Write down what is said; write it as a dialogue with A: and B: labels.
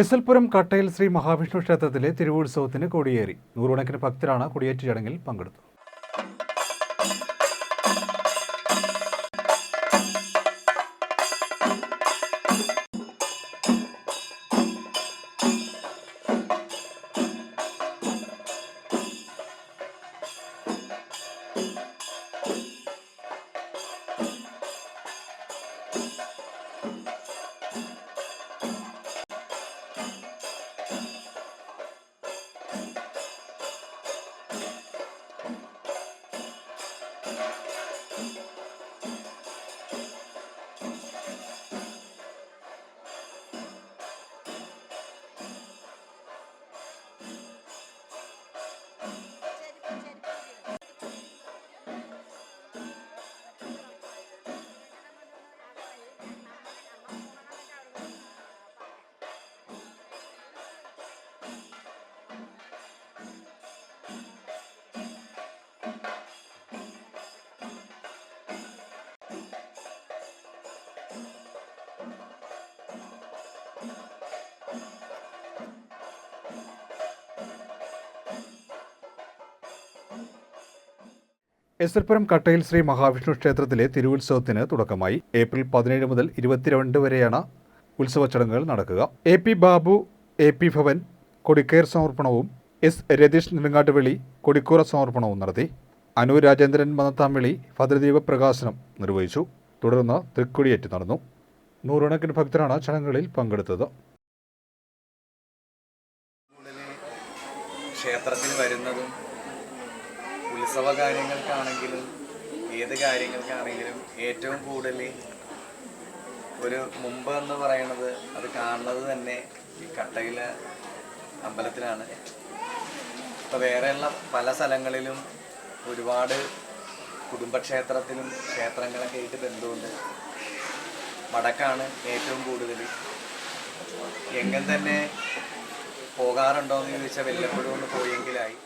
A: S L Puram കട്ടയിൽ ശ്രീ മഹാവിഷ്ണു ക്ഷേത്രത്തിലെ തിരുവുത്സവത്തിന് കൊടിയേറി. നൂറുകണക്കിന് ഭക്തരാണ് കൊടിയേറ്റ് ചടങ്ങിൽ പങ്കെടുത്തത്. എസ് എൽ കട്ടയിൽ ശ്രീ മഹാവിഷ്ണു ക്ഷേത്രത്തിലെ തിരുവുത്സവത്തിന് തുടക്കമായി. ഏപ്രിൽ പതിനേഴ് മുതൽ ഇരുപത്തിരണ്ട് വരെയാണ് ഉത്സവ ചടങ്ങുകൾ നടക്കുക. A P Babu A P Bhavan കൊടിക്കയർ സമർപ്പണവും എസ് രതീഷ് നെടുങ്ങാട്ടുവിളി കൊടിക്കൂറ സമർപ്പണവും നടത്തി. അനു രാജേന്ദ്രൻ മന്നത്താംവിളി ഭദ്രദീപ പ്രകാശനം നിർവഹിച്ചു. തുടർന്ന് തൃക്കൊടിയേറ്റ് നടന്നു. നൂറുകണക്കിന് ഭക്തരാണ് ചടങ്ങുകളിൽ പങ്കെടുത്തത്.
B: ക്ഷേത്രത്തിൽ വരുന്നതും ഉത്സവ കാര്യങ്ങൾക്കാണെങ്കിലും ഏത് കാര്യങ്ങൾക്കാണെങ്കിലും ഏറ്റവും കൂടുതൽ ഒരു മുമ്പ് എന്ന് പറയണത് അത് കാണുന്നത് തന്നെ ഈ കട്ടയിലെ അമ്പലത്തിലാണ്. ഇപ്പം വേറെയുള്ള പല സ്ഥലങ്ങളിലും ഒരുപാട് കുടുംബക്ഷേത്രത്തിലും ക്ഷേത്രങ്ങളൊക്കെ ആയിട്ട് ബന്ധമുണ്ട്. വടക്കാണ് ഏറ്റവും കൂടുതൽ. എങ്ങനെ തന്നെ പോകാറുണ്ടോ എന്ന് ചോദിച്ചാൽ വല്ലപ്പോഴും ഒന്ന് പോയെങ്കിലായി.